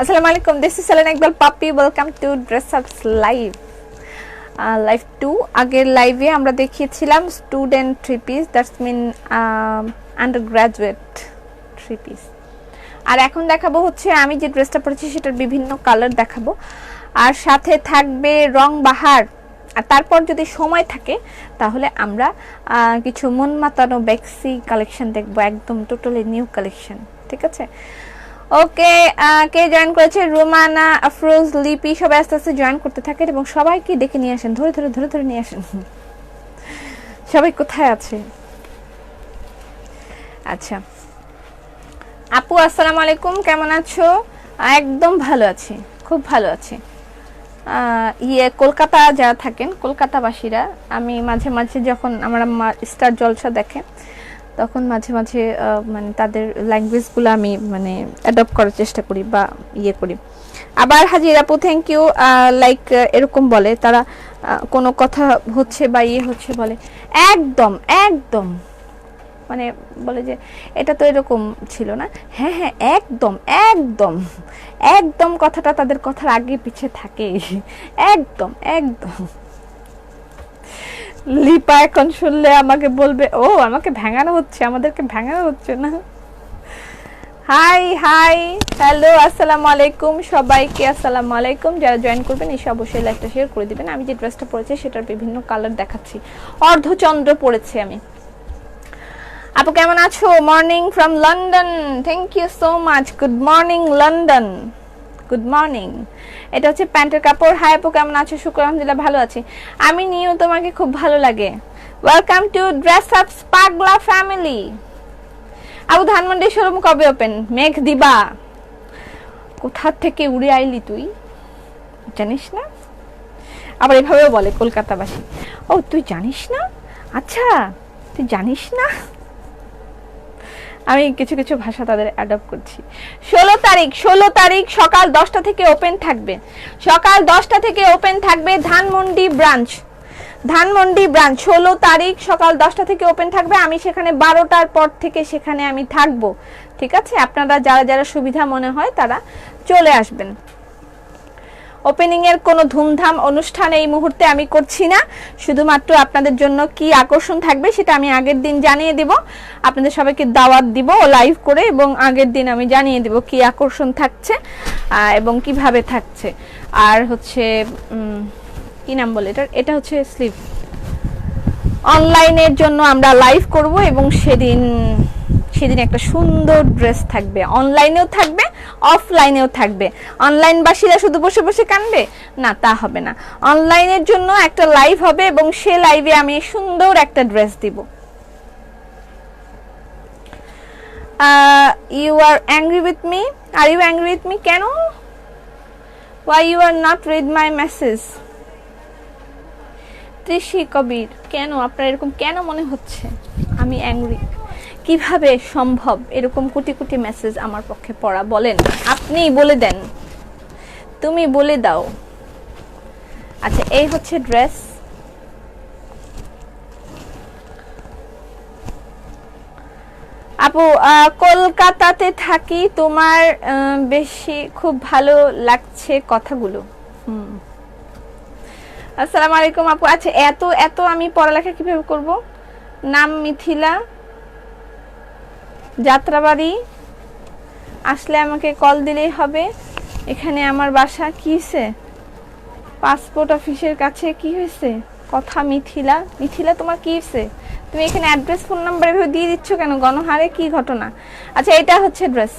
আসসালামু আলাইকুম this is সেলেন ইকবাল পাপি welcome to dress ups live live two আগের লাইভে আমরা দেখিয়েছিলাম student three piece that's mean undergraduate three piece আর এখন দেখাবো হচ্ছে আমি যে ড্রেসটা পরেছি সেটার বিভিন্ন কালার দেখাবো। আর সাথে থাকবে রং বাহার। আর তারপর যদি সময় থাকে, তাহলে আমরা কিছু মন মাতানো বেক্সি কালেকশন দেখব। একদম টোটালি নিউ কালেকশন ঠিক আছে? ওকে কে জয়েন করেছে? রোমানা, আফরোজ, লিপি, সবাই আস্তে আস্তে জয়েন করতে থাকেন এবং সবাইকে দেখে নিয়ে আসেন, ধরে ধরে ধরে ধরে নিয়ে আসেন। সবাই কোথায় আছে? আচ্ছা। আপু, আসসালামু আলাইকুম, কেমন আছো? একদম ভালো আছি, খুব ভালো আছি। ইয়ে কলকাতা যারা থাকেন, কলকাতাবাসীরা, আমি মাঝে মাঝে যখন আমার স্টার জলসা দেখে তখন মাঝে মাঝে মানে তাদের ল্যাঙ্গুয়েজগুলো আমি মানে অ্যাডপ্ট করার চেষ্টা করি বা ইয়ে করি। আবার হাজির আপু থ্যাংক ইউ লাইক এরকম বলে, তারা কোনো কথা হচ্ছে বা ইয়ে হচ্ছে বলে। একদম একদম। মানে বলে যে, এটা তো এরকম ছিল না। হ্যাঁ হ্যাঁ একদম একদম। একদম কথাটা তাদের কথার আগে পিছে থাকে একদম একদম। লিপা এখন শুনলে আমাকে বলবে, ও, আমাকে ভেঙানো হচ্ছে, আমাদেরকে ভেঙানো হচ্ছে না? হাই হাই, হ্যালো, আসসালামু আলাইকুম সবাইকে, আসসালামু আলাইকুম। যারা জয়েন করবেন, এসে অবশ্যই লাইকটা শেয়ার করে দিবেন। আমি যে ড্রেসটা পরেছি, সেটার বিভিন্ন কালার দেখাচ্ছি। অর্ধচন্দ্র পরেছি আমি। আপু, কেমন আছো? Morning from London thank you so much good morning London good morning এটা হচ্ছে প্যান্টের কাপড়। হাই আপু, কেমন আছো? শুক্র আলহামদুলিল্লাহ ভালো আছি। আমি নিউ, তোমাকে খুব ভালো লাগে। ওয়েলকাম টু ড্রেস আপ পাগলা ফ্যামিলি আবু, ধানমন্ডি শোরুম কবে ওপেন মেঘ দিবা। কোথা থেকে উড়ে আইলি তুই? জানিস না? আবার এভাবেও বলে কলকাতাবাসী। ও, তুই জানিস না? আচ্ছা তুই জানিস না? আমি কিছু কিছু ভাষা তাদের অ্যাডপ্ট করছি। ষোলো তারিখ ষোলো তারিখ সকাল দশটা থেকে ওপেন থাকবে। সকাল দশটা থেকে ওপেন থাকবে ধানমন্ডি ব্রাঞ্চ ধানমন্ডি ব্রাঞ্চ ষোলো তারিখ সকাল দশটা থেকে ওপেন থাকবে। আমি সেখানে বারোটার পর থেকে সেখানে আমি থাকব। ঠিক আছে? আপনারা যারা যারা সুবিধা মনে হয় তারা চলে আসবেন। ওপেনিং এর কোনো ধুমধাম অনুষ্ঠান এই মুহূর্তে আমি করছি না। শুধুমাত্র আপনাদের জন্য কি আকর্ষণ থাকবে সেটা আমি আগের দিন জানিয়ে দিব। আপনাদের সবাইকে দাওয়াত দিব লাইভ করে এবং আগের দিন আমি জানিয়ে দিব কি আকর্ষণ থাকছে এবং কীভাবে থাকছে। আর হচ্ছে কি নাম বলে এটা এটা হচ্ছে স্লিপ অনলাইনের জন্য আমরা লাইভ করব এবং সেদিন সেদিন একটা সুন্দর ড্রেস থাকবে। অনলাইনেও থাকবে অফলাইনেও থাকবে। অনলাইনবাসীরা শুধু বসে বসে কানবে? না, তা হবে না। অনলাইনের জন্য একটা লাইভ হবে এবং সে লাইভে আমি সুন্দর একটা ড্রেস দিব। You are angry with me are you angry with me কেন? Why you are not read my message ত্রিশি Kabir, কেন? আপনার এরকম কেন মনে হচ্ছে? আমি অ্যাংরি কীভাবে সম্ভব এরকম কোটি কোটি মেসেজ আমার পক্ষে পড়া? বলেন আপনি বলে দেন। তুমি বলে দাও। আচ্ছা এই হচ্ছে ড্রেস আপু কলকাতাতে থাকি, তোমার বেশি খুব ভালো লাগছে কথাগুলো। হুম। আসসালামু আলাইকুম আপু। আচ্ছা এত এত আমি পড়ালেখা কীভাবে করব? নাম মিথিলা। যাত্রাবাড়ি? আসলে আমাকে কল দিলেই হবে। এখানে আমার বাসা, কি হয়েছে? পাসপোর্ট অফিসের কাছে কি হয়েছে? কথা মিথিলা। মিথিলা, তোমার কি হয়েছে? তুমি এখানে অ্যাড্রেস ফোন নাম্বার এভাবে দিয়ে দিচ্ছ কেন? গণহারে কি ঘটনা? আচ্ছা এটা হচ্ছে ড্রেস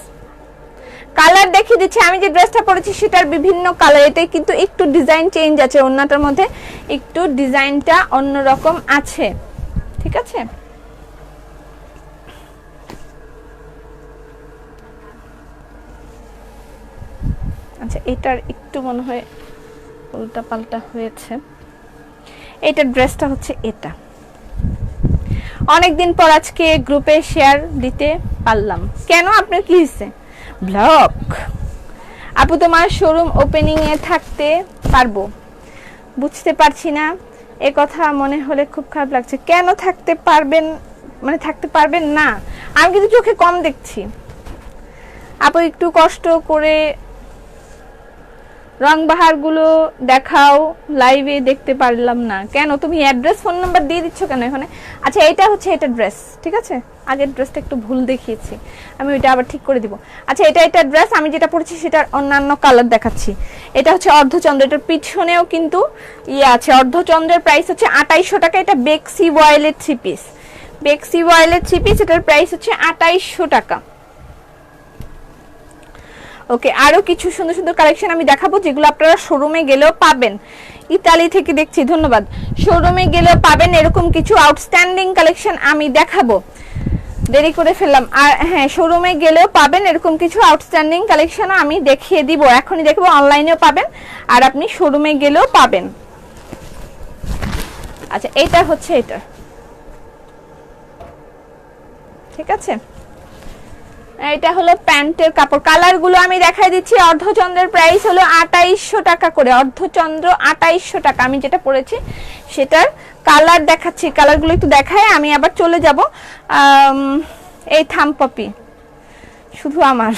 কালার দেখিয়ে দিচ্ছি। আমি যে ড্রেসটা পরেছি, সেটার বিভিন্ন কালার এটাই কিন্তু একটু ডিজাইন চেঞ্জ আছে। অন্যটার মধ্যে একটু ডিজাইনটা অন্যরকম আছে। ঠিক আছে? আচ্ছা এটার একটু মনে হয় উল্টা পাল্টা হয়েছে। এটার ড্রেসটা হচ্ছে এটা। অনেকদিন পর আজকে গ্রুপে শেয়ার দিতে পারলাম। কেন আপনার কি হয়েছে? ব্লক আপু, তোমার শোরুম ওপেনিং এ থাকতে পারব। বুঝতে পারছি না। এ কথা মনে হলে খুব খারাপ লাগছে। কেন থাকতে পারবেন মানে থাকতে পারবেন না? আমি কিন্তু চোখে কম দেখছি। আপু, একটু কষ্ট করে রং বাহারগুলো দেখাও লাইভে দেখতে পারলাম না। কেন? তুমি অ্যাড্রেস ফোন নাম্বার দিয়ে দিচ্ছ কেন এখানে? আচ্ছা এটা হচ্ছে এটা ড্রেস ঠিক আছে? আগের ড্রেসটা একটু ভুল দেখিয়েছি। আমি ওইটা আবার ঠিক করে দিব। আচ্ছা এটা এটা ড্রেস আমি যেটা পরেছি সেটার অন্যান্য কালার দেখাচ্ছি। এটা হচ্ছে অর্ধচন্দ্র, এটার পিছনেও কিন্তু ইয়ে আছে। অর্ধচন্দ্রের প্রাইস হচ্ছে আটাইশশো টাকা, এটা বেক্সি ওয়াইলের থ্রি পিস বেক্সি ওয়াইলের থ্রি পিস এটার প্রাইস হচ্ছে আটাইশশো টাকা। ওকে আরও কিছু সুন্দর সুন্দর কালেকশন আমি দেখাবো যেগুলো আপনারা শোরুমে গেলেও পাবেন। ইতালি থেকে দেখছি, ধন্যবাদ। শোরুমে গেলেও পাবেন এরকম কিছু আউটস্ট্যান্ডিং কালেকশন আমি দেখাবো। দেরি করে ফেললাম। আর হ্যাঁ শোরুমে গেলেও পাবেন এরকম কিছু আউটস্ট্যান্ডিং কালেকশন আমি দেখিয়ে দিব। এখনই দেখব অনলাইনেও পাবেন। আর আপনি শোরুমে গেলেও পাবেন। আচ্ছা এটা হচ্ছে এটা। ঠিক আছে? এটা হলো প্যান্টের কাপড়। কালারগুলো আমি দেখাই দিচ্ছি। অর্ধচন্দ্রের প্রাইস হলো আটাইশশো টাকা করে। অর্ধচন্দ্র আটাইশশো টাকা। আমি যেটা পরেছি, সেটার কালার দেখাচ্ছি। কালারগুলো একটু দেখায় আমি আবার চলে যাব। এই থামপপি শুধু আমার।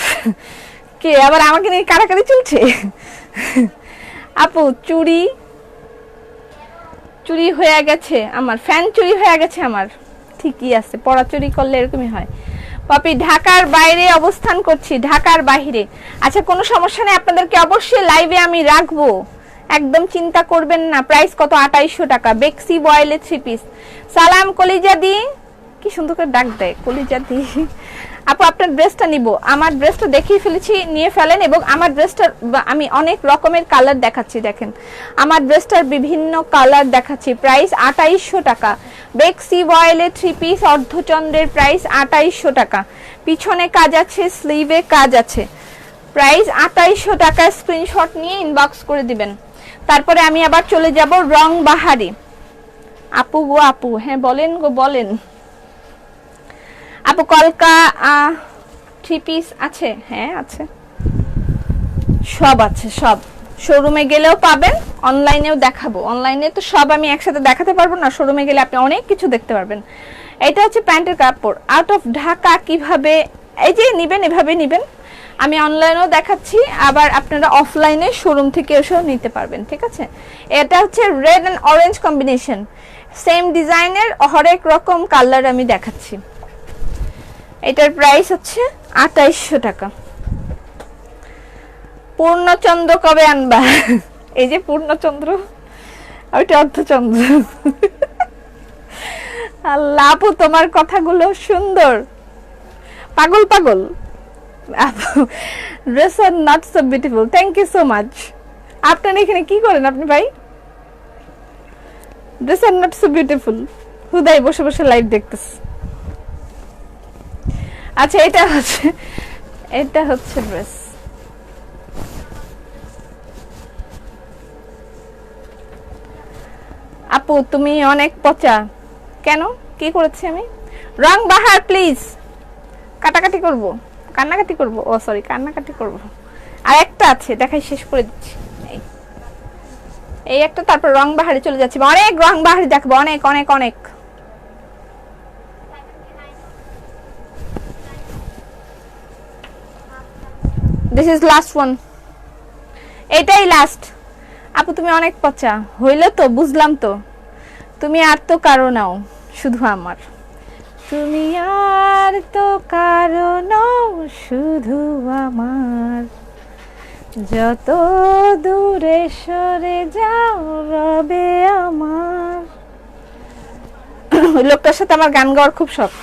কে? আবার আমাকে নিয়ে কারাকারি চলছে? আপু, চুরি চুরি হয়ে গেছে আমার। ফ্যান চুরি হয়ে গেছে আমার। ঠিকই আছে। পড়া চুরি করলে এরকমই হয়। পপি, ঢাকার বাইরে অবস্থান করছি, ঢাকার বাইরে আচ্ছা কোনো সমস্যা নেই, আপনাদেরকে অবশ্যই লাইভে আমি রাখব। একদম চিন্তা করবেন না প্রাইস কত? আঠাইশশো টাকা, বেক্সি বয়েলে থ্রি পিস সালাম কলিজা দি। কি সুন্দর করে ডাক দেয়, কলিজা দি। আপু, আপনার ড্রেসটা নিব। আমার ড্রেসটা দেখিয়ে ফেলেছি, নিয়ে ফেলেন এবং আমার ড্রেসটার আমি অনেক রকমের কালার দেখাচ্ছি, দেখেন। আমার ড্রেসটার বিভিন্ন কালার দেখাচ্ছি। প্রাইস আটাইশশো টাকা। বেক্সি বয়েলে থ্রি পিস অর্ধচন্দ্রের প্রাইস আটাইশশো টাকা। পিছনে কাজ আছে স্লিভে কাজ আছে। প্রাইস আটাইশশো টাকা স্ক্রিনশট নিয়ে ইনবক্স করে দিবেন। তারপরে আমি আবার চলে যাব রং বাহারি আপু গো, আপু হ্যাঁ বলেন গো, বলেন। আপু, কলকা থ্রি পিস আছে? হ্যাঁ আছে। সব আছে, সব। শোরুমে গেলেও পাবেন অনলাইনেও দেখাবো। অনলাইনে তো সব আমি একসাথে দেখাতে পারব না শোরুমে গেলে আপনি অনেক কিছু দেখতে পারবেন। এটা হচ্ছে প্যান্টের কাপড়। আউট অফ ঢাকা কীভাবে, এই যে নিবেন এভাবে নিবেন। আমি অনলাইনেও দেখাচ্ছি, আবার আপনারা অফলাইনে শোরুম থেকে এসেও নিতে পারবেন, ঠিক আছে? এটা হচ্ছে red and orange combination same ডিজাইনের হরেক রকম কালার আমি দেখাচ্ছি। এটার প্রাইস হচ্ছে আঠাইশশো টাকা। পূর্ণচন্দ্র কবে আনবা? এই যে পূর্ণচন্দ্র ওইটা অর্ধচন্দ্র। আল্লাহ তোমার কথাগুলো সুন্দর। পাগল পাগল। Dress are not so beautiful thank you so much আপনার এখানে কি করেন আপনি ভাই? Dress are not so beautiful হুদাই বসে বসে লাইভ দেখতেছে। আচ্ছা এটা হচ্ছে এটা হচ্ছে ড্রেস। আপু, তুমি অনেক পচা। কেন? কি করেছি আমি? রং বাহার প্লিজ কাটাকাটি করব। কান্নাকাটি করব? ও সরি কান্নাকাটি করব। আর একটা আছে, দেখাই, শেষ করে দিচ্ছি। এই একটা, তারপর রং বাহারে চলে যাচ্ছি। অনেক রং বাহারে দেখব, অনেক অনেক অনেক। দিস ইজ লাস্ট ওয়ান এটাই লাস্ট আপু, তুমি অনেক পচা। হইলে তো, বুঝলাম তো। তুমি আর তো কারও নাও, শুধু আমার। তুমি আর তো কারও নাও, শুধু আমার। যত দূরে সরে যাও, রবে আমার। ওই লোকটার সাথে আমার গান গাওয়ার খুব শখ।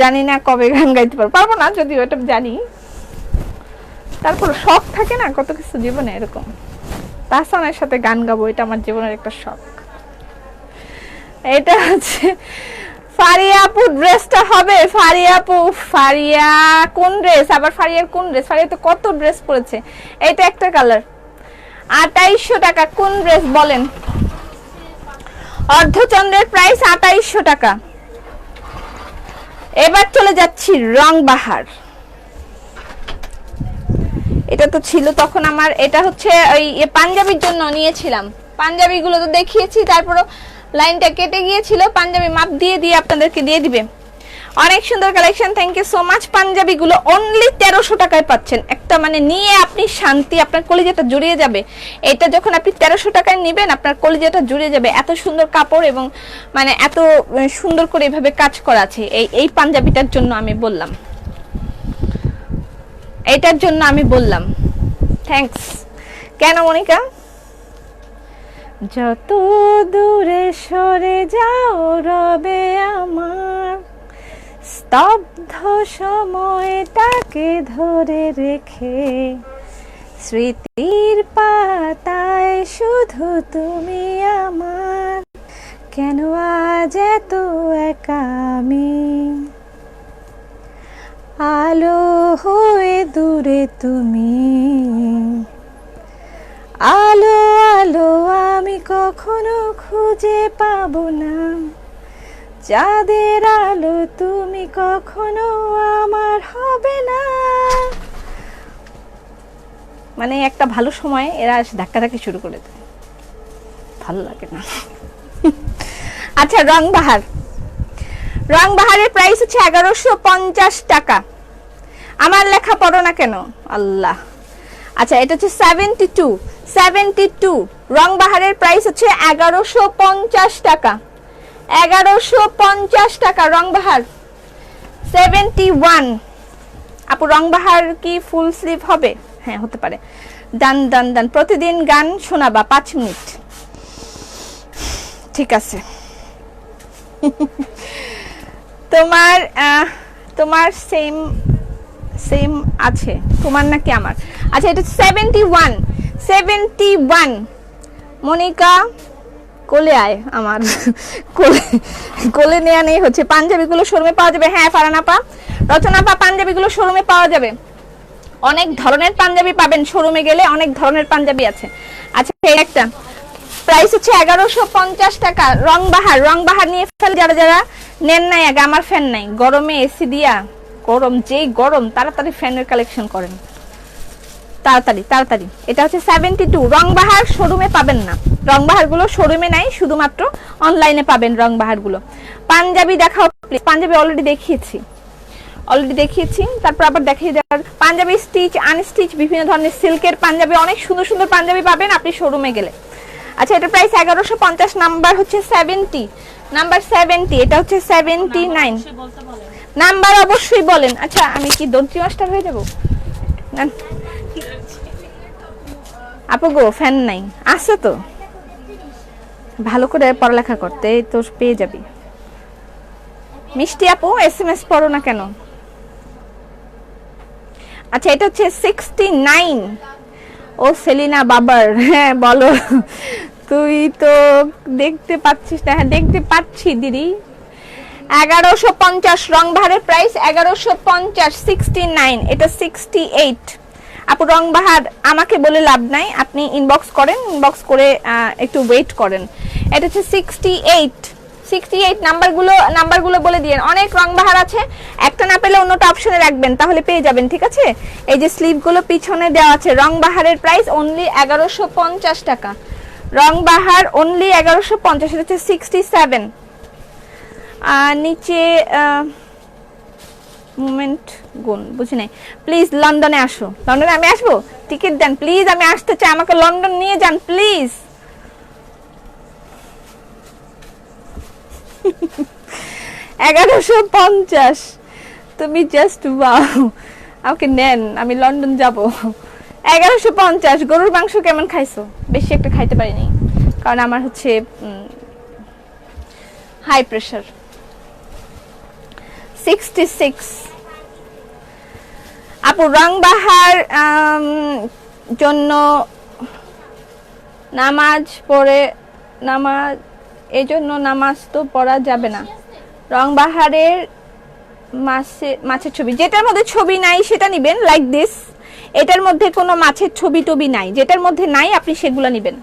জানি না কবে গান গাইতে পারব। পারব না, যদিও এটা জানি। তারপর শখ থাকে না, কত কিছু জীবনে এরকম। তাহসানের সাথে গান গাবো, এটা আমার জীবনের একটা শখ। এটা হচ্ছে, ফারিয়া ড্রেসটা হবে। ফারিয়া আপু ফারিয়া কোন ড্রেস আবার ফারিয়ার কোন ড্রেস ফারিয়া তো কত ড্রেস পরেছে। এটা একটা কালার আটাইশশো টাকা, কোন ড্রেস বলেন? অর্ধচন্দ্রের প্রাইস আটাইশশো টাকা। এবার চলে যাচ্ছি রং বাহার এটা তো ছিল তখন আমার, এটা হচ্ছে ওই পাঞ্জাবির জন্য নিয়েছিলাম। পাঞ্জাবিগুলো তো দেখিয়েছি, তারপরও লাইনটা কেটে গিয়েছিল, পাঞ্জাবি মাপ দিয়ে দিয়ে আপনাদেরকে দিয়ে দিবে। অনেক সুন্দর collection thank you so much panjabi গুলো অনলি তেরোশো টাকায় পাচ্ছেন। একটা মানে নিয়ে আপনি শান্তি, আপনার কলিজাটা জুড়িয়ে যাবে। এটা যখন আপনি তেরোশো টাকায় নেবেন, আপনার কলিজাটা জুড়িয়ে যাবে। এত সুন্দর কাপড় এবং মানে এত সুন্দর করে এভাবে কাজ করা আছে। এই এই পাঞ্জাবিটার জন্য আমি বললাম। এটার জন্য আমি বললাম। থ্যাঙ্কস কেন, মনিকা? যত দূরে সরে যাও রবে আমার, স্তব্ধ সময়টাকে ধরে রেখে, স্মৃতির পাতায় শুধু তুমি আমার, কেন আজ এত একা আমি আলো হয়ে দূরে তুমি। আলো আলো আমি কখনো খুঁজে পাব না। চাঁদের আলো তুমি কখনো আমার হবে না। মানে একটা ভালো সময় এরা ধাক্কাধাক্কি শুরু করে দেয়। ভালো লাগে না। আচ্ছা রং বাহার রং বাহারের প্রাইস হচ্ছে এগারোশো পঞ্চাশ টাকা। আমার লেখা পড়ো না কেন? আল্লাহ। আচ্ছা এটা হচ্ছে সেভেন্টি টু সেভেন্টি টু রং বাহারের প্রাইস হচ্ছে এগারোশো পঞ্চাশ টাকা। এগারোশো পঞ্চাশ টাকা রং বাহার সেভেন্টি ওয়ান আপু রং বাহার কি ফুল স্লিভ হবে? হ্যাঁ হতে পারে। ডান ডান ডান। প্রতিদিন গান শোনাবা পাঁচ মিনিট। ঠিক আছে। তোমার তোমার সেম সেম আছে। তোমার নাকি আমার? আচ্ছা এটা seventy one seventy one Monica, কোলে আয় আমার। কোলে কোলে নেওয়া নেই, হচ্ছে পাঞ্জাবিগুলো শোরুমে পাওয়া যাবে। হ্যাঁ ফারানাপা। রচনাপা, পাঞ্জাবিগুলো শোরুমে পাওয়া যাবে। অনেক ধরনের পাঞ্জাবি পাবেন শোরুমে গেলে, অনেক ধরনের পাঞ্জাবি আছে। আচ্ছা এই একটা। প্রাইস হচ্ছে এগারোশো পঞ্চাশ টাকা। রং বাহার রং বাহার নিয়ে ফেল যারা যারা। নেন নাই আগে, আমার ফ্যান নাই। গরমে এসি দিয়া গরম, যেই গরম, তাড়াতাড়ি ফ্যানের কালেকশন করেন। তাড়াতাড়ি তাড়াতাড়ি। এটা হচ্ছে সেভেন্টি টু রংবাহার শোরুমে পাবেন না। রংবাহারগুলো শোরুমে নাই, শুধুমাত্র অনলাইনে পাবেন রংবাহারগুলো পাঞ্জাবি দেখাও পাঞ্জাবি অলরেডি দেখিয়েছি। অলরেডি দেখিয়েছি। তারপর আবার দেখিয়ে দেওয়ার। পাঞ্জাবি স্টিচ আনস্টিচ বিভিন্ন ধরনের সিল্কের পাঞ্জাবি, অনেক সুন্দর সুন্দর পাঞ্জাবি পাবেন আপনি শোরুমে গেলে। আচ্ছা এটা প্রাইস এগারোশো পঞ্চাশ নাম্বার হচ্ছে সেভেন্টি নাম্বার সেভেন্টি এটা হচ্ছে সেভেন্টি নাইন নাম্বার অবশ্যই বলেন। আচ্ছা আমি কি দর্জি মাস্টার হয়ে যাব? না। আপু গো ফ্যান নাই। আছে তো। ভালো করে পড়ালেখা করতে তো পেয়ে যাবি। মিষ্টি আপু এস এম এস পড়ো না কেন? আচ্ছা এটা হচ্ছে সিক্সটি নাইন ও সেলিনা বাবার। হ্যাঁ বলো। তুই তো দেখতে পাচ্ছিস না। হ্যাঁ দেখতে পাচ্ছি, দিদি। এগারোশো পঞ্চাশ রং বাহারের প্রাইস এগারোশো পঞ্চাশ সিক্সটি নাইন এটা সিক্সটি এইট আপু, রং বাহার আমাকে বলে লাভ নাই, আপনি ইনবক্স করেন ইনবক্স করে একটু ওয়েট করেন। এটা হচ্ছে সিক্সটি এইট সিক্সটি এইট নাম্বারগুলো নাম্বারগুলো বলে দিয়েন। অনেক রং বাহার আছে, একটা না পেলে অন্যটা অপশনে রাখবেন, তাহলে পেয়ে যাবেন, ঠিক আছে? এই যে স্লিভগুলো পিছনে দেওয়া আছে, রং বাহারের প্রাইস অনলি এগারোশো পঞ্চাশ টাকা। রং বাহার অনলি এগারোশো পঞ্চাশ, এটা হচ্ছে সিক্সটি সেভেন আর নিচে মুভমেন্ট গুণ, বুঝি নাই। প্লিজ লন্ডনে আসো। লন্ডনে আমি আসব? টিকিট দেন প্লিজ আমি আসতে চাই। আমাকে লন্ডন নিয়ে যান প্লিজ এগারোশো পঞ্চাশ। তুমি জাস্ট বাও আমাকে নেন, আমি লন্ডন যাব। এগারোশো পঞ্চাশ, গরুর মাংস কেমন খাইছো? বেশি একটা খাইতে পারিনি। কারণ আমার হচ্ছে হাই প্রেশার সিক্সটি সিক্স আপু রংবাহার জন্য নামাজ পড়ে, নামাজ এই জন্য নামাজ তো পড়া যাবে না। রংবাহারের মাছে, মাছের ছবি। যেটার মধ্যে ছবি নাই সেটা নিবেন লাইক দিস এটার মধ্যে কোনো মাছের ছবি টবি নাই। যেটার মধ্যে নাই, আপনি সেগুলো নিবেন।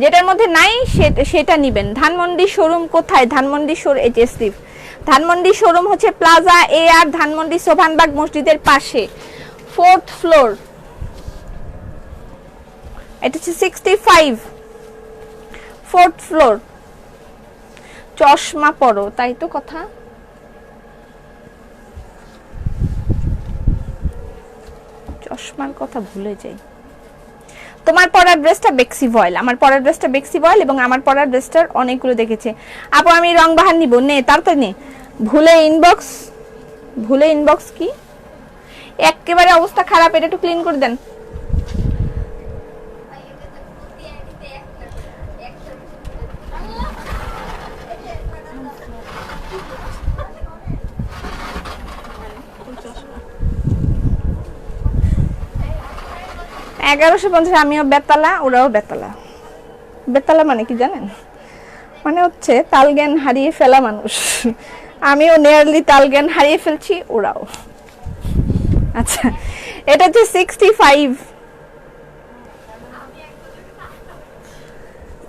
যেটার মধ্যে নাই সেটা নিবেন। ধানমন্ডি শোরুম কোথায়? ধানমন্ডি শোর, এই যে স্লিভ ধানমন্ডি শোরুম হচ্ছে plaza A R Dhanmondi Sobhanbag মসজিদের পাশে ফোর্থ ফ্লোর এটা হচ্ছে সিক্সটি ফাইভ ফোর্থ ফ্লোর চশমা পরো, তাই তো কথা? চশমার কথা ভুলে যাই। তোমার পরার ড্রেসটা বেক্সি ভয়েল আমার পরার ড্রেসটা বেক্সি ভয়েল এবং আমার পরার ড্রেসটার অনেকগুলো দেখেছে। আপু, আমি রং বাহার নিব, নে তার তো নে। ভুলে ইনবক্স ভুলে ইনবক্স কি? একেবারে অবস্থা খারাপ, এটা একটু ক্লিন করে দেন। এগারোশো পঞ্চাশ, আমিও বেতালা, ওরাও বেতালা। বেতালা মানে কি জানেন? মানে হচ্ছে তাল জ্ঞান হারিয়ে ফেলা মানুষ। আমিও নিয়ারলি তাল জ্ঞান হারিয়ে ফেলছি, ওরাও। আচ্ছা এটা হচ্ছে sixty five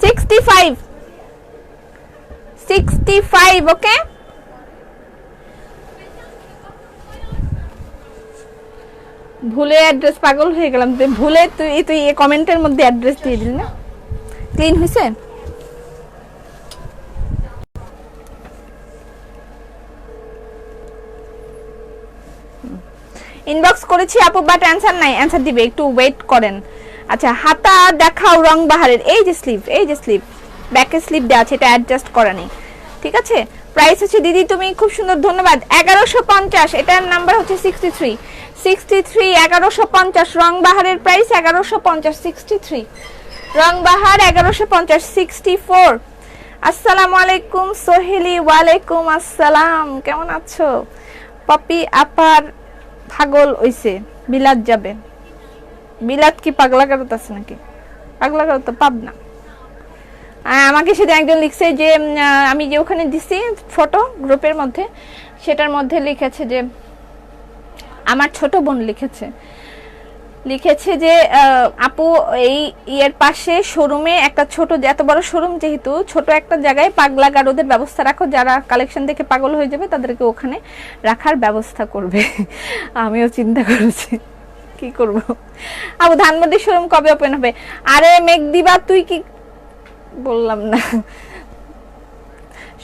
sixty five sixty five okay ভুলে অ্যাড্রেস পাগল হয়ে গেলাম। তুই ভুলে তুই তুই এই কমেন্টের মধ্যে অ্যাড্রেস দিয়ে দিলি না? ক্লিন হয়েছে ইনবক্স করেছি আপু বাট অ্যান্সার নাই। অ্যান্সার দিবে, একটু ওয়েট করেন। আচ্ছা হাতা দেখাও রং বাহারের। এই যে স্লিভ এই যে স্লিভ ব্যাকে স্লিপ দেওয়া আছে, এটা অ্যাডজাস্ট করা নেই। ঠিক আছে? প্রাইস হচ্ছে, দিদি, তুমি খুব সুন্দর, ধন্যবাদ। এগারোশো পঞ্চাশ, এটার নাম্বার হচ্ছে সিক্সটি থ্রি সিক্সটি থ্রি, এগারোশো পঞ্চাশ। রং বাহারের প্রাইস আসসালামু আলাইকুম সোহেলি, ওয়ালাইকুম আসসালাম। কেমন আছো? পপি আপার পাগল হইছে, বিলাত যাবে। বিলাত কি পাগলা কারত আছে নাকি? পাগলা কারত পাব না আমাকে সেদিন একজন লিখছে যে আমি যে ওখানে দিছি ফটো গ্রুপের মধ্যে, সেটার মধ্যে লিখেছে যে আমার ছোট বোন লিখেছে। লিখেছে যে আপু, এই ইয়ের পাশে শোরুমে একটা ছোট এত বড় শোরুম যেহেতু, ছোট একটা জায়গায় পাগলা গারোদের ব্যবস্থা রাখো। যারা কালেকশন দেখে পাগল হয়ে যাবে, তাদেরকে ওখানে রাখার ব্যবস্থা করবে। আমিও চিন্তা করেছি, কি করব? আবু ধানমন্ডি শোরুম কবে ওপেন হবে? আরে মেঘ দিবা তুই কি বললাম না?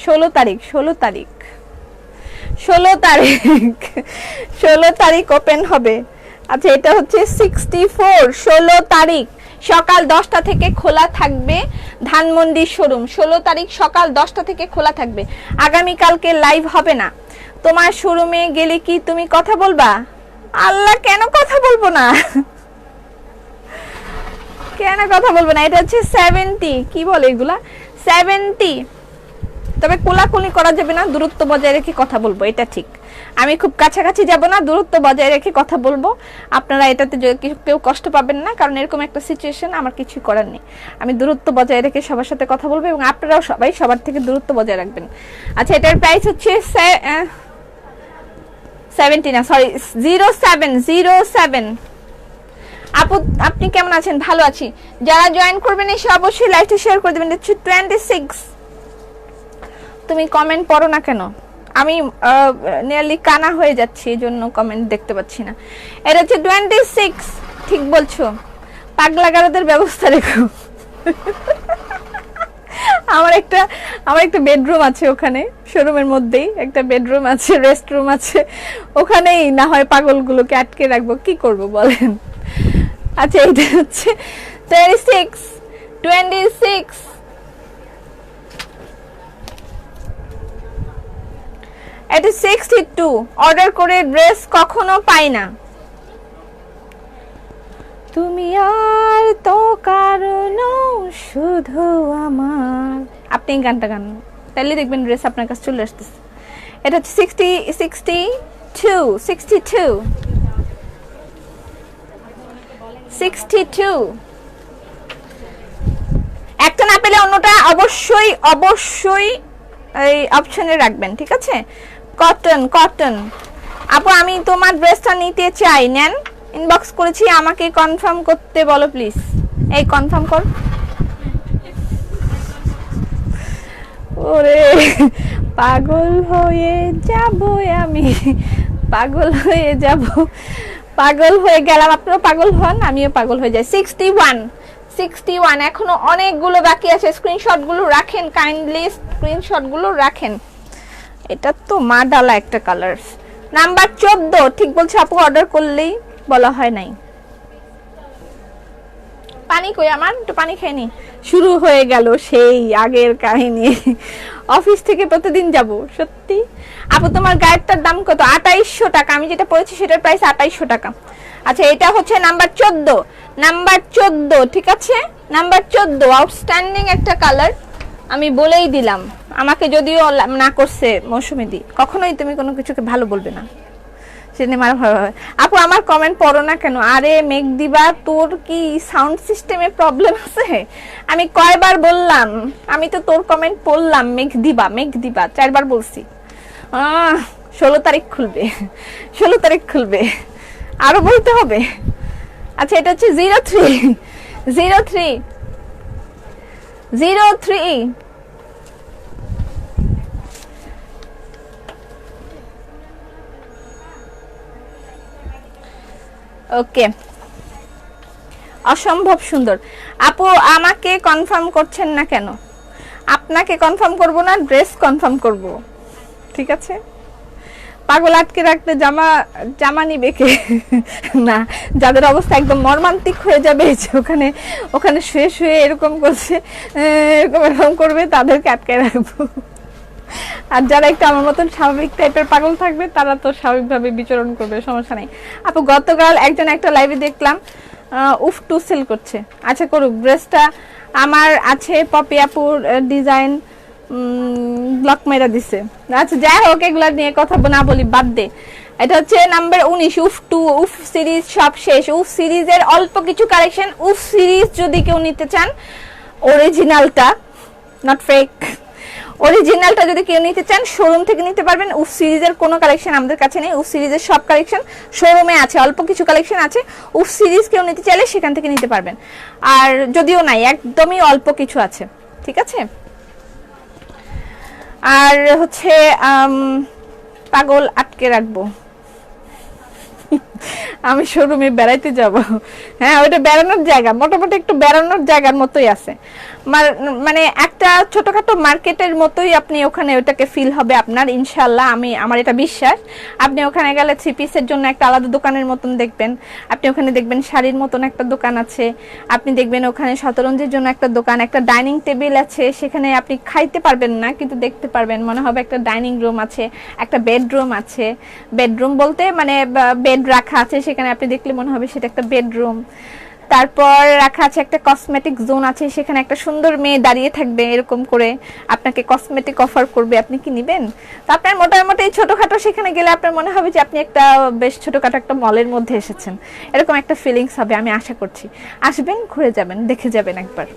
ষোলো তারিখ ষোলো তারিখ। ষোলো তারিখ। ষোলো তারিখ ওপেন হবে। আচ্ছা এটা হচ্ছে সিক্সটি ফোর ষোলো তারিখ। সকাল দশটা থেকে খোলা থাকবে ধানমন্ডির শোরুম। ষোলো তারিখ সকাল দশটা থেকে খোলা থাকবে। আগামীকালকে লাইভ হবে না। তোমার শোরুমে গেলে কি তুমি কথা বলবা? আল্লাহ, কেন কথা বলব না? কেন কথা বলব না? এটা হচ্ছে সেভেন্টি কি বলে এগুলা? সেভেন্টি তবে কোলাকুলি করা যাবে না, দূরত্ব বজায় রেখে কথা বলব, এটা ঠিক। আমি খুব কাছাকাছি যাব না, দূরত্ব বজায় রেখে কথা বলব। আপনারা এটাতে কেউ- কষ্ট পাবেন না, কারণ এরকম একটা সিচুয়েশন আমার কিছু করার নেই। আমি দূরত্ব বজায় রেখে সবার সাথে কথা বলব এবং আপনারাও সবাই সবার থেকে দূরত্ব বজায় রাখবেন। আচ্ছা এটার প্রাইস হচ্ছে সেভেন্টি না sorry zero seven zero seven আপু, আপনি কেমন আছেন? ভালো আছি। যারা জয়েন করবেন এসে অবশ্যই লাইভটা শেয়ার করে দেবেন। হচ্ছে টোয়েন্টি সিক্স তুমি কমেন্ট পড়ো না কেন? আমি নিয়ারলি কানা হয়ে যাচ্ছি, এই জন্য কমেন্ট দেখতে পাচ্ছি না। এটা হচ্ছে টোয়েন্টি সিক্স ঠিক বলছো। পাগলা গারদের ব্যবস্থা রেখো। আমার একটা আমার একটা বেডরুম আছে ওখানে শোরুমের মধ্যেই, একটা বেডরুম আছে রেস্টরুম আছে। ওখানেই না হয় পাগলগুলোকে আটকে রাখব। কি করব বলেন? আচ্ছা এটা হচ্ছে টোয়েন্টি সিক্স টোয়েন্টি সিক্স এটা সিক্সটি টু অর্ডার করে ড্রেস কখনো পাই না। তুমি আর তো কারণ শুধু আমার। আপনি গানটা গান। তাহলে দেখবেন ড্রেস আপনার কাছে চলে আসতেছে। এটা হচ্ছে sixty sixty two sixty two sixty two একটা না পেলে অন্যটা অবশ্যই অবশ্যই এই অপশনে রাখবেন, ঠিক আছে? কটন কটন আপু, আমি তোমার ড্রেসটা নিতে চাই। নেন ইনবক্স করেছি, আমাকে কনফার্ম করতে বলো প্লিজ এই কনফার্ম কর। ওরে, পাগল হয়ে যাব আমি। পাগল হয়ে যাব। পাগল হয়ে গেলাম। আপনারা পাগল হন, আমিও পাগল হয়ে যাই। সিক্সটি ওয়ান সিক্সটি ওয়ান এখনও অনেকগুলো বাকি আছে। স্ক্রিনশটগুলো রাখেন কাইন্ডলি স্ক্রিনশটগুলো রাখেন। এটা তো মা ডালা একটা কালার নাম্বার চোদ্দ, ঠিক বলছে আপু অর্ডার করলেই বলা হয় নাই। পানি কই আমার? একটু পানি খেয়ে নি। শুরু হয়ে গেল সেই আগের কাহিনী। অফিস থেকে প্রতিদিন যাব, সত্যি? আপু, তোমার গায়েরটার দাম কত? আঠাইশশো টাকা। আমি যেটা পড়েছি সেটার প্রাইস আঠাইশশো টাকা। আচ্ছা এটা হচ্ছে নাম্বার চোদ্দ। নাম্বার চোদ্দ, ঠিক আছে? নাম্বার চোদ্দ আউটস্ট্যান্ডিং একটা কালার আমি বলেই দিলাম। আমাকে যদিও না করছে মৌসুমি দি, কখনোই তুমি কোনো কিছুকে ভালো বলবে না। সেটা মারা ভালো হয়। আপু, আমার কমেন্ট পড়ো না কেন? আরে মেঘ দিবা তোর কি সাউন্ড সিস্টেমে প্রবলেম আছে? আমি কয়বার বললাম, আমি তো তোর কমেন্ট পড়লাম মেঘ দিবা মেঘ দিবা চারবার বলছি। ষোলো তারিখ খুলবে, ষোলো তারিখ খুলবে, আরও বলতে হবে। আচ্ছা এটা হচ্ছে zero three zero three zero three okay অসম্ভব সুন্দর। আপু, আমাকে কনফার্ম করছেন না কেন? আপনাকে কনফার্ম করব না ড্রেস কনফার্ম করব। ঠিক আছে? পাগল আটকে রাখতে জামা জামা নিবে কে? না, যাদের অবস্থা একদম মর্মান্তিক হয়ে যাবে, যে ওখানে ওখানে শুয়ে শুয়ে এরকম করছে এরকম এরকম করবে, তাদেরকে আটকে রাখব। আর যারা একটু আমার মতন স্বাভাবিক টাইপের পাগল থাকবে, তারা তো স্বাভাবিকভাবে বিচরণ করবে, সমস্যা নেই। আপু, গতকাল একজন একটা লাইভে দেখলাম উফ টু সেল করছে। আচ্ছা করুক ড্রেসটা আমার আছে পপি আপুর ডিজাইন ব্লক মেরা দিছে। আচ্ছা যাই হোক, এগুলো নিয়ে কথা না বলি, বাদ দে। এটা হচ্ছে নাম্বার উনিশ, উফ টু, উফ সিরিজ সব শেষ। উফ সিরিজের অল্প কিছু কালেকশন উফ সিরিজ যদি কেউ নিতে চান অরিজিনালটা নট ফেক অরিজিনালটা যদি কেউ নিতে চান শোরুম থেকে নিতে পারবেন। উফ সিরিজের কোনো কালেকশন আমাদের কাছে নেই। উফ সিরিজের সব কালেকশন শোরুমে আছে। অল্প কিছু কালেকশন আছে। উফ সিরিজ কেউ নিতে চাইলে সেখান থেকে নিতে পারবেন। আর যদিও নাই, একদমই অল্প কিছু আছে। ঠিক আছে? আর হচ্ছে পাগল আটকে রাখব। আমি শোরুমে বেড়াইতে যাব। হ্যাঁ ওইটা বেড়ানোর জায়গা। মোটামুটি একটু বেড়ানোর জায়গার মতোই আছে। মানে একটা ছোটখাটো মার্কেটের মতোই আপনি ওখানে ওটাকে ফিল হবে আপনার ইনশাল্লাহ আমি, আমার এটা বিশ্বাস। আপনি ওখানে গেলে থ্রি পিসের জন্য একটা আলাদা দোকানের মতন দেখবেন। আপনি ওখানে দেখবেন শাড়ির মতন একটা দোকান আছে। আপনি দেখবেন ওখানে শতরঞ্জের জন্য একটা দোকান, একটা ডাইনিং টেবিল আছে। সেখানে আপনি খাইতে পারবেন না, কিন্তু দেখতে পারবেন। মনে হবে একটা ডাইনিং রুম আছে, একটা বেডরুম আছে। বেডরুম বলতে মানে বেড রাখা আছে, সেখানে আপনি দেখলে মনে হবে সেটা একটা বেডরুম। তারপর রাখা আছে একটা কসমেটিক জোন আছে, সেখানে একটা সুন্দর মেয়ে দাঁড়িয়ে থাকবে এরকম করে। আপনাকে কসমেটিক অফার করবে, আপনি কি নিবেন? তো আপনার মোটামুটি ছোটোখাটো সেখানে গেলে আপনার মনে হবে যে আপনি একটা বেশ ছোটোখাটো একটা মলের মধ্যে এসেছেন। এরকম একটা ফিলিংস হবে, আমি আশা করছি। আসবেন, ঘুরে যাবেন, দেখে যাবেন একবার।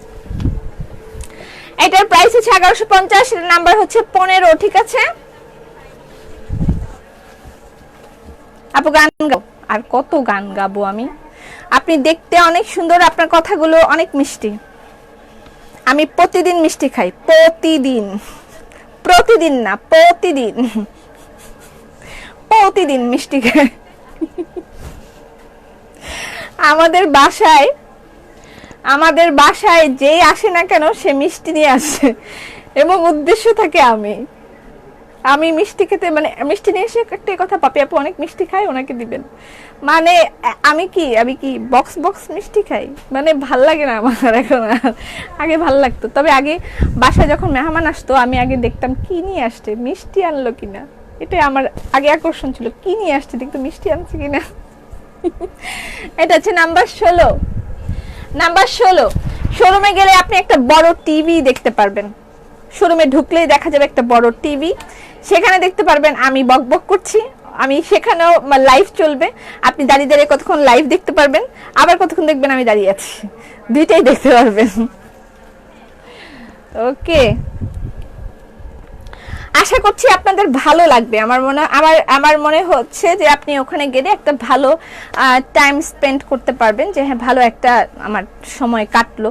এটার প্রাইস হচ্ছে এগারোশো পঞ্চাশ নাম্বার হচ্ছে পনেরো, ঠিক আছে? আপু, গান গাও। আর কত গান গাবো আমি। আপনি দেখতে অনেক সুন্দর, আপনার কথাগুলো অনেক মিষ্টি। আমি প্রতিদিন মিষ্টি খাই, প্রতিদিন। প্রতিদিন না, প্রতিদিন। প্রতিদিন মিষ্টি খাই। আমাদের বাসায় আমাদের বাসায় যেই আসে না কেন সে মিষ্টি নিয়ে আসে। এবং উদ্দেশ্য থাকে আমি। আমি মিষ্টি খেতে মানে মিষ্টি নিয়ে এসে একটা কথা, পাপি আপু অনেক মিষ্টি খাই ওনাকে দিবেন। মানে আমি কি আমি কি বক্স বক্স মিষ্টি খাই? মানে ভালো লাগে না আমার এখন আগে ভালো লাগতো। তবে আগে বাসায় যখন মেহমান আসতো, আমি আগে দেখতাম, কি নিয়ে আসছে? মিষ্টি আনলো কিনা? এটাই আমার আগে আকর্ষণ ছিল, কি নিয়ে আসছে? দেখতো মিষ্টি আনছে কিনা? এটা হচ্ছে নাম্বার ষোলো। নাম্বার ষোলো। শোরুমে গেলে আপনি একটা বড় টিভি দেখতে পারবেন। শোরুমে ঢুকলেই দেখা যাবে একটা বড় টিভি। সেখানে দেখতে পারবেন আমি বক বক করছি। আমি সেখানেও লাইভ চলবে। আপনি দাঁড়িয়ে দাঁড়িয়ে কতক্ষণ লাইভ দেখতে পারবেন? আবার কতক্ষণ দেখবেন আমি দাঁড়িয়ে আছি। দুইটাই দেখতে পারবেন। ওকে আশা করছি আপনাদের ভালো লাগবে। আমার মনে, আমার আমার মনে হচ্ছে যে আপনি ওখানে গেলে একটা ভালো টাইম স্পেন্ড করতে পারবেন যে হ্যাঁ ভালো একটা আমার সময় কাটলো।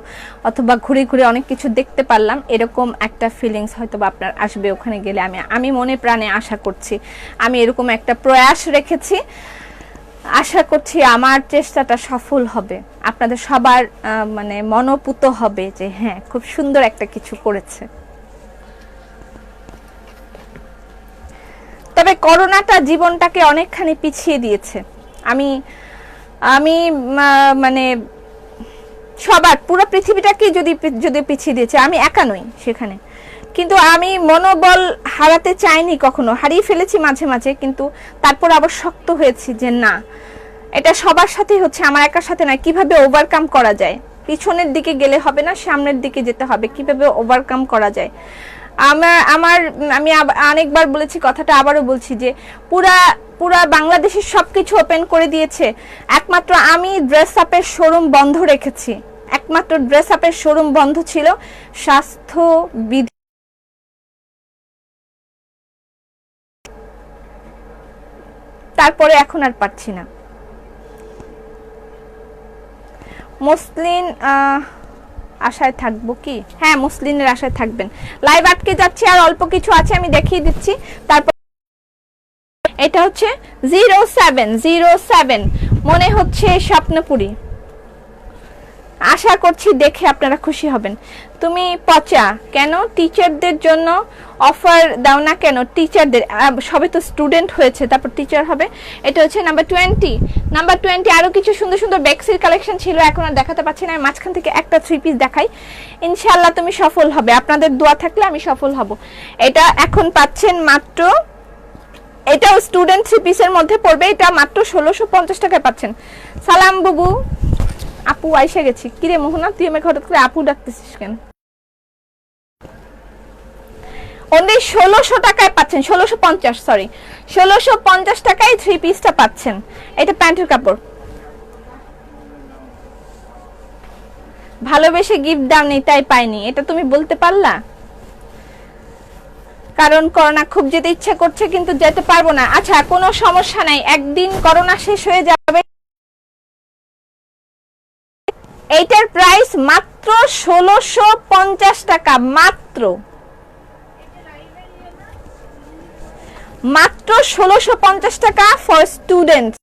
অথবা ঘুরে ঘুরে অনেক কিছু দেখতে পারলাম। এরকম একটা ফিলিংস হয়তো বা আপনার আসবে ওখানে গেলে। আমি আমি মনে প্রাণে আশা করছি। আমি এরকম একটা প্রয়াস রেখেছি। আশা করছি আমার চেষ্টাটা সফল হবে। আপনাদের সবার মানে মনোপুত হবে যে হ্যাঁ খুব সুন্দর একটা কিছু করেছে। তবে করোনাটা জীবনটাকে অনেকখানি পিছিয়ে দিয়েছে। আমি আমি মানে সবার, পুরো পৃথিবীটাকে যদি যদি পিছিয়ে দিয়েছে, আমি একা নই সেখানে। কিন্তু আমি মনোবল হারাতে চাইনি কখনো, হারিয়ে ফেলেছি মাঝে মাঝে, কিন্তু তারপর আবার শক্ত হয়েছি যে না, এটা সবার সাথেই হচ্ছে, আমার একার সাথে না কীভাবে ওভারকাম করা যায়? পিছনের দিকে গেলে হবে না, সামনের দিকে যেতে হবে। কীভাবে ওভারকাম করা যায়? আমার আমার আমি অনেকবার বলেছি কথাটা আবারও বলছি যে পুরা পুরা বাংলাদেশের সবকিছু ওপেন করে দিয়েছে। একমাত্র আমি ড্রেস আপের শোরুম বন্ধ রেখেছি। একমাত্র ড্রেস আপের শোরুম বন্ধ ছিল স্বাস্থ্য বিধি তারপরে এখন আর পারছি না। মুসলিম আহ, আশায় থাকব কি? হ্যাঁ মুসলিমের আশায় থাকবেন। লাইভ আটকে যাচ্ছে, আর অল্প কিছু আছে, আমি দেখিয়ে দিচ্ছি। তারপর এটা হচ্ছে জিরো সেভেন জিরো সেভেন মনে হচ্ছে স্বপ্নপুরী। আশা করছি দেখে আপনারা খুশি হবেন। তুমি পচা, কেন? টিচারদের জন্য অফার দাও না কেন? টিচারদের সবে তো স্টুডেন্ট হয়েছে, তারপর টিচার হবে। এটা হচ্ছে নাম্বার টোয়েন্টি নাম্বার টোয়েন্টি আরও কিছু সুন্দর সুন্দর ব্যাগসির কালেকশন ছিল, এখন আর দেখাতে পাচ্ছি না। মাঝখান থেকে একটা থ্রি পিস দেখাই। ইনশাল্লাহ তুমি সফল হবে। আপনাদের দোয়া থাকলে আমি সফল হব। এটা এখন পাচ্ছেন মাত্র, এটাও স্টুডেন্ট থ্রি পিসের মধ্যে পড়বে। এটা মাত্র ষোলোশো পঞ্চাশ টাকায় পাচ্ছেন। সালাম বুবু। আপু আইসে গেছি। কিরে মোহনা, তুই আমাকে হঠাৎ করে আপু ডাকতেছিস কেন? অনলি ষোলোশো টাকায় পাচ্ছেন, ষোলোশো পঞ্চাশ সরি ষোলোশো পঞ্চাশ টাকায় থ্রি পিসটা পাচ্ছেন। এটা প্যান্টের কাপড়। ভালোবেসে গিফট দাওনি তাই পাইনি। এটা তুমি বলতে পারলা? কারণ করোনা খুব যেতে ইচ্ছা করছে, কিন্তু যেতে পারব না। আচ্ছা কোনো সমস্যা নাই। একদিন করোনা শেষ হয়ে যাবে। প্রাইস মাত্র ষোলোশো পঞ্চাশ টাকা, মাত্র। মাত্র ষোলোশো পঞ্চাশ টাকা ফর স্টুডেন্ট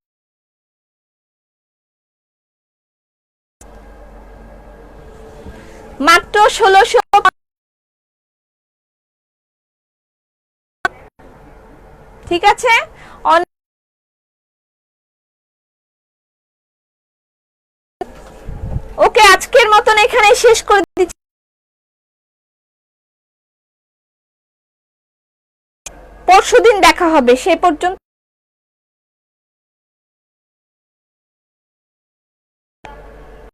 মাত্র ষোলোশো ঠিক আছে? আজকের মতন এখানে শেষ করে দিচ্ছি। পরশুদিন দেখা হবে সে পর্যন্ত